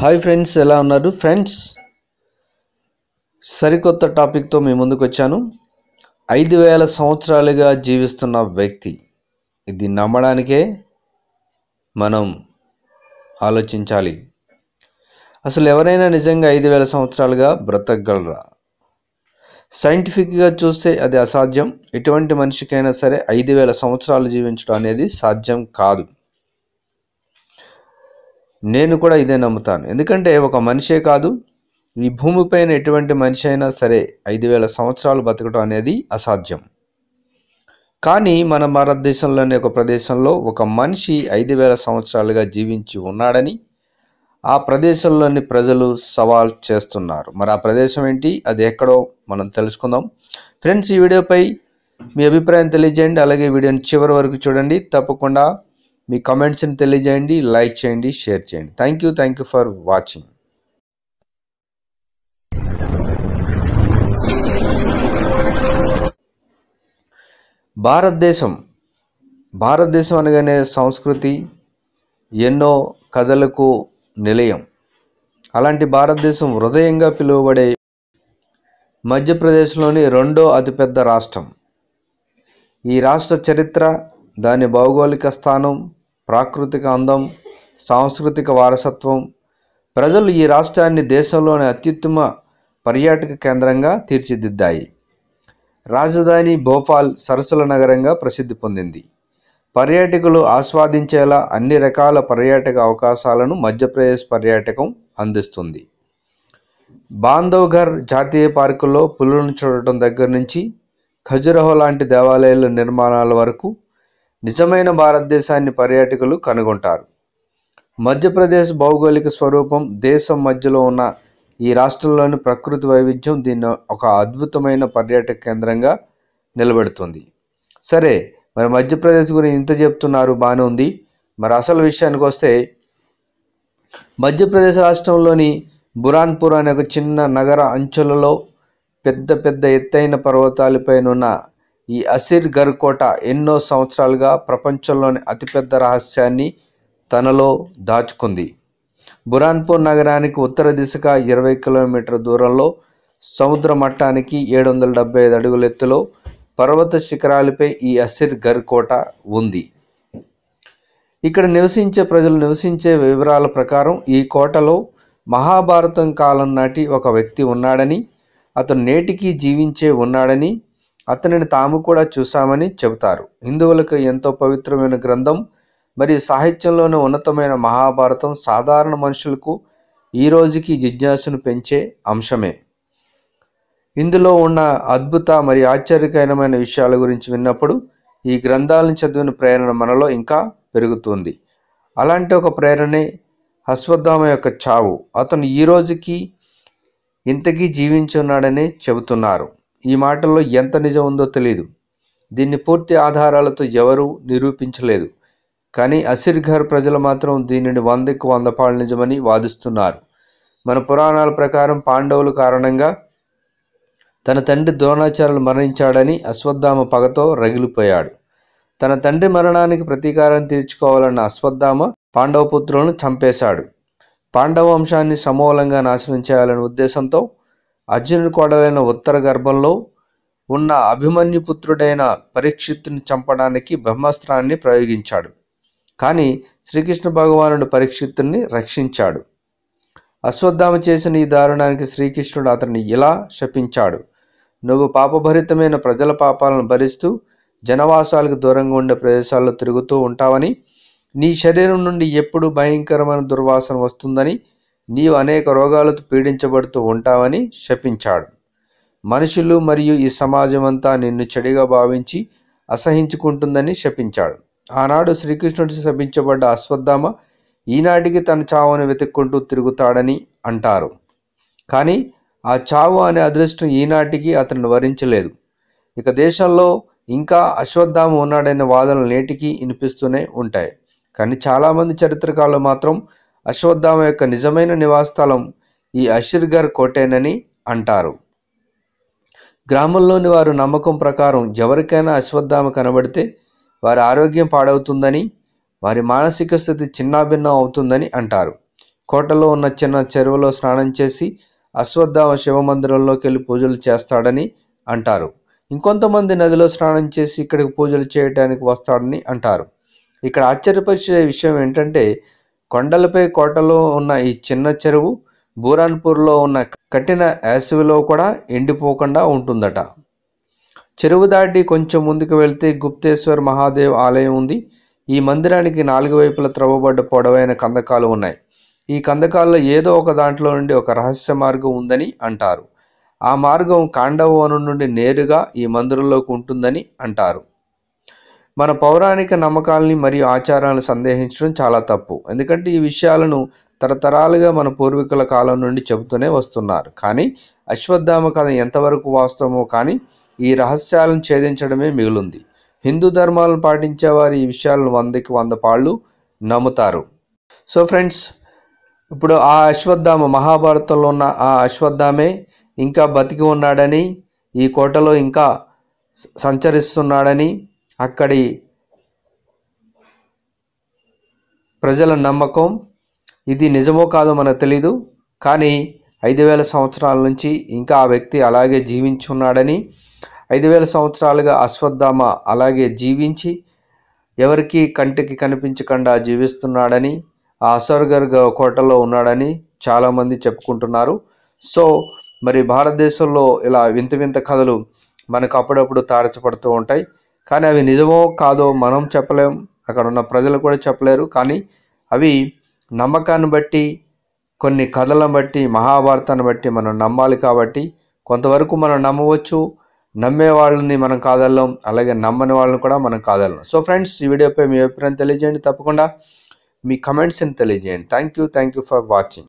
Hi friends ఎలా ఉన్నారు? Friends సరికొత్త టాపిక్తో మీ ముందుకు వచ్చాను ఐదు వేల సంవత్సరాలుగా జీవిస్తున్న వ్యక్తి. ఇది నమ్మడానికే మనం ఆలోచించాలి. అసలు ఎవరైనా నిజంగా ఐదు వేల సంవత్సరాలుగా బ్రతకగలరా? సైంటిఫిక్గా చూస్తే అది అసాధ్యం. ఎటువంటి మనిషికైనా సరే ఐదు వేల సంవత్సరాలు జీవించడం అనేది సాధ్యం కాదు. నేను కూడా ఇదే నమ్ముతాను. ఎందుకంటే ఒక మనిషే కాదు ఈ భూమిపైన ఎటువంటి మనిషి అయినా సరే ఐదు వేల సంవత్సరాలు బతకడం అనేది అసాధ్యం. కానీ మన భారతదేశంలోని ఒక ప్రదేశంలో ఒక మనిషి ఐదు వేల సంవత్సరాలుగా జీవించి ఉన్నాడని ఆ ప్రదేశంలోని ప్రజలు సవాల్ చేస్తున్నారు. మరి ఆ ప్రదేశం ఏంటి? అది ఎక్కడో మనం తెలుసుకుందాం. ఫ్రెండ్స్ ఈ వీడియోపై మీ అభిప్రాయం తెలియజేయండి. అలాగే వీడియోని చివరి వరకు చూడండి. తప్పకుండా మీ కమెంట్స్ని తెలియజేయండి లైక్ చేయండి షేర్ చేయండి. Thank you thank you for watching భారతదేశం భారతదేశం అనగానే సంస్కృతి ఎన్నో కథలకు నిలయం. అలాంటి భారతదేశం హృదయంగా పిలువబడే మధ్యప్రదేశ్లోని రెండో అతిపెద్ద రాష్ట్రం. ఈ రాష్ట్ర చరిత్ర దాని భౌగోళిక స్థానం ప్రాకృతిక అందం సాంస్కృతిక వారసత్వం. ప్రజలు ఈ రాష్ట్రాన్ని దేశంలోని అత్యుత్తమ పర్యాటక కేంద్రంగా తీర్చిదిద్దాయి. రాజధాని భోపాల్ సరస్సుల నగరంగా ప్రసిద్ధి పొందింది. పర్యాటకులు ఆస్వాదించేలా అన్ని రకాల పర్యాటక అవకాశాలను మధ్యప్రదేశ్ పర్యాటకం అందిస్తుంది. బాంధవ్ఘర్ జాతీయ పార్కులో పులులను చూడటం దగ్గర నుంచి ఖజురహో లాంటి దేవాలయాల నిర్మాణాల వరకు నిజమైన భారతదేశాన్ని పర్యాటకులు కనుగొంటారు. మధ్యప్రదేశ్ భౌగోళిక స్వరూపం దేశం మధ్యలో ఉన్న ఈ రాష్ట్రంలోని ప్రకృతి వైవిధ్యం దీన్ని ఒక అద్భుతమైన పర్యాటక కేంద్రంగా నిలబెడుతుంది. సరే మరి మధ్యప్రదేశ్ గురించి ఇంత చెప్తున్నారు బాగానే ఉంది. మరి అసలు విషయానికి వస్తే మధ్యప్రదేశ్ రాష్ట్రంలోని బురాన్పూర్ అనే ఒక చిన్న నగర అంచులలో పెద్ద పెద్ద ఎత్తైన పర్వతాలపైనున్న ఈ అసిర్ గర్ కోట ఎన్నో సంవత్సరాలుగా ప్రపంచంలోని అతిపెద్ద రహస్యాన్ని తనలో దాచుకుంది. బురాన్పూర్ నగరానికి ఉత్తర దిశగా ఇరవై కిలోమీటర్ దూరంలో సముద్ర మట్టానికి ఏడు వందల డెబ్బై ఐదు అడుగుల ఎత్తులో పర్వత శిఖరాలపై ఈ అసిర్ గర్ కోట ఉంది. ఇక్కడ నివసించే ప్రజలు నివసించే వివరాల ప్రకారం ఈ కోటలో మహాభారతం కాలం నాటి ఒక వ్యక్తి ఉన్నాడని అతను నేటికి జీవించే ఉన్నాడని అతనిని తాము కూడా చూశామని చెబుతారు. హిందువులకు ఎంతో పవిత్రమైన గ్రంథం మరియు సాహిత్యంలోనే ఉన్నతమైన మహాభారతం సాధారణ మనుషులకు ఈ రోజుకి జిజ్ఞాసును పెంచే అంశమే. ఇందులో ఉన్న అద్భుత మరియు ఆశ్చర్యకరమైన విషయాల గురించి విన్నప్పుడు ఈ గ్రంథాలను చదివిన ప్రేరణ మనలో ఇంకా పెరుగుతుంది. అలాంటి ఒక ప్రేరణే అశ్వత్థామ యొక్క చావు. అతను ఈ రోజుకి ఇంతకీ జీవించున్నాడని చెబుతున్నారు. ఈ మాటల్లో ఎంత నిజం ఉందో తెలియదు దీన్ని పూర్తి ఆధారాలతో ఎవరూ నిరూపించలేదు. కానీ అసిర్ఘర్ ప్రజలు మాత్రం దీనిని వందకు వంద పాళ్ళు నిజమని వాదిస్తున్నారు. మన పురాణాల ప్రకారం పాండవుల కారణంగా తన తండ్రి ద్రోణాచార్యులు మరణించాడని అశ్వత్థామ పగతో రగిలిపోయాడు. తన తండ్రి మరణానికి ప్రతీకారం తీర్చుకోవాలన్న అశ్వత్థామ పాండవ పుత్రులను చంపేశాడు. పాండవ వంశాన్ని సమూలంగా నాశనం చేయాలనే ఉద్దేశంతో అర్జునుడి కోడలైన ఉత్తర గర్భంలో ఉన్న అభిమన్యు పుత్రుడైన పరీక్షిత్తుని చంపడానికి బ్రహ్మాస్త్రాన్ని ప్రయోగించాడు. కానీ శ్రీకృష్ణ భగవానుడు పరీక్షిత్తుని రక్షించాడు. అశ్వత్థామ చేసిన ఈ దారుణానికి శ్రీకృష్ణుడు అతన్ని ఇలా శపించాడు. నువ్వు పాపభరితమైన ప్రజల పాపాలను భరిస్తూ జనవాసాలకు దూరంగా ఉండే ప్రదేశాల్లో తిరుగుతూ ఉంటావని నీ శరీరం నుండి ఎప్పుడు భయంకరమైన దుర్వాసన వస్తుందని నీవు అనేక రోగాలతో పీడించబడుతూ ఉంటావని శపించాడు. మనుషులు మరియు ఈ సమాజం అంతా నిన్ను చెడిగా భావించి అసహించుకుంటుందని శపించాడు. ఆనాడు శ్రీకృష్ణుడి శపించబడ్డ అశ్వత్థామ ఈనాటికి తన చావును వెతుక్కుంటూ తిరుగుతాడని అంటారు. కానీ ఆ చావు అనే అదృష్టం ఈనాటికి అతను వరించలేదు. ఇక దేశంలో ఇంకా అశ్వత్థామ ఉన్నాడనే వాదనలు నేటికి వినిపిస్తూనే ఉంటాయి. కానీ చాలామంది చరిత్రకారులు మాత్రం అశ్వత్థామ యొక్క నిజమైన నివాసస్థలం ఈ అషిర్గర్ కోటేనని అంటారు. గ్రామంలోని వారు నమ్మకం ప్రకారం ఎవరికైనా అశ్వత్థామ కనబడితే వారి ఆరోగ్యం పాడవుతుందని వారి మానసిక స్థితి చిన్నాభిన్నం అవుతుందని అంటారు. కోటలో ఉన్న చిన్న చెరువులో స్నానం చేసి అశ్వత్థామ శివ మందిరంలోకి వెళ్ళి పూజలు చేస్తాడని అంటారు. ఇంకొంతమంది నదిలో స్నానం చేసి ఇక్కడికి పూజలు చేయడానికి వస్తాడని అంటారు. ఇక్కడ ఆశ్చర్యపరిచే విషయం ఏంటంటే కొండలపై కోటలో ఉన్న ఈ చిన్న చెరువు బూరాన్పూర్లో ఉన్న కఠిన యాసవిలో కూడా ఎండిపోకుండా ఉంటుందట. చెరువు దాటి కొంచెం ముందుకు వెళ్తే గుప్తేశ్వర్ మహాదేవ్ ఆలయం ఉంది. ఈ మందిరానికి నాలుగు వైపుల త్రవ్వబడ్డ పొడవైన కందకాలు ఉన్నాయి. ఈ కందకాల్లో ఏదో ఒక దాంట్లో నుండి ఒక రహస్య మార్గం ఉందని అంటారు. ఆ మార్గం కాండవ వనం నుండి నేరుగా ఈ మందిరంలోకి ఉంటుందని అంటారు. మన పౌరాణిక నమ్మకాలని మరియు ఆచారాలను సందేహించడం చాలా తప్పు. ఎందుకంటే ఈ విషయాలను తరతరాలుగా మన పూర్వీకుల కాలం నుండి చెబుతూనే వస్తున్నారు. కానీ అశ్వత్థామ కథ ఎంతవరకు వాస్తవమో కానీ ఈ రహస్యాలను ఛేదించడమే మిగులుంది. హిందూ ధర్మాలను పాటించేవారు ఈ విషయాలను వందకి వంద పాళ్ళు నమ్ముతారు. సో ఫ్రెండ్స్ ఇప్పుడు ఆ అశ్వత్థామ మహాభారతంలో ఉన్న ఆ అశ్వత్థామే ఇంకా బతికి ఉన్నాడని ఈ కోటలో ఇంకా సంచరిస్తున్నాడని అక్కడి ప్రజల నమ్మకం. ఇది నిజమో కాదో మనకు తెలీదు. కానీ ఐదు వేల సంవత్సరాల నుంచి ఇంకా ఆ వ్యక్తి అలాగే జీవించి ఉన్నాడని ఐదు వేల సంవత్సరాలుగా అశ్వత్థామ అలాగే జీవించి ఎవరికి కంటికి కనిపించకుండా జీవిస్తున్నాడని ఆ అసర్గర్ కోటలో ఉన్నాడని చాలామంది చెప్పుకుంటున్నారు. సో మరి భారతదేశంలో ఇలా వింత వింత కథలు మనకు అప్పుడప్పుడు తారచపడుతూ ఉంటాయి. కానీ అవి నిజమో కాదో మనం చెప్పలేం. అక్కడ ఉన్న ప్రజలు కూడా చెప్పలేరు. కానీ అవి నమ్మకాన్ని బట్టి కొన్ని కథలను బట్టి మహాభారతాన్ని బట్టి మనం నమ్మాలి కాబట్టి కొంతవరకు మనం నమ్మవచ్చు. నమ్మే వాళ్ళని మనం కాదల్లం అలాగే నమ్మని వాళ్ళని కూడా మనం కాదల్లం సో ఫ్రెండ్స్ ఈ వీడియోపై మీ అభిప్రాయం తెలియజేయండి. తప్పకుండా మీ కమెంట్స్ని తెలియజేయండి. Thank you thank you for watching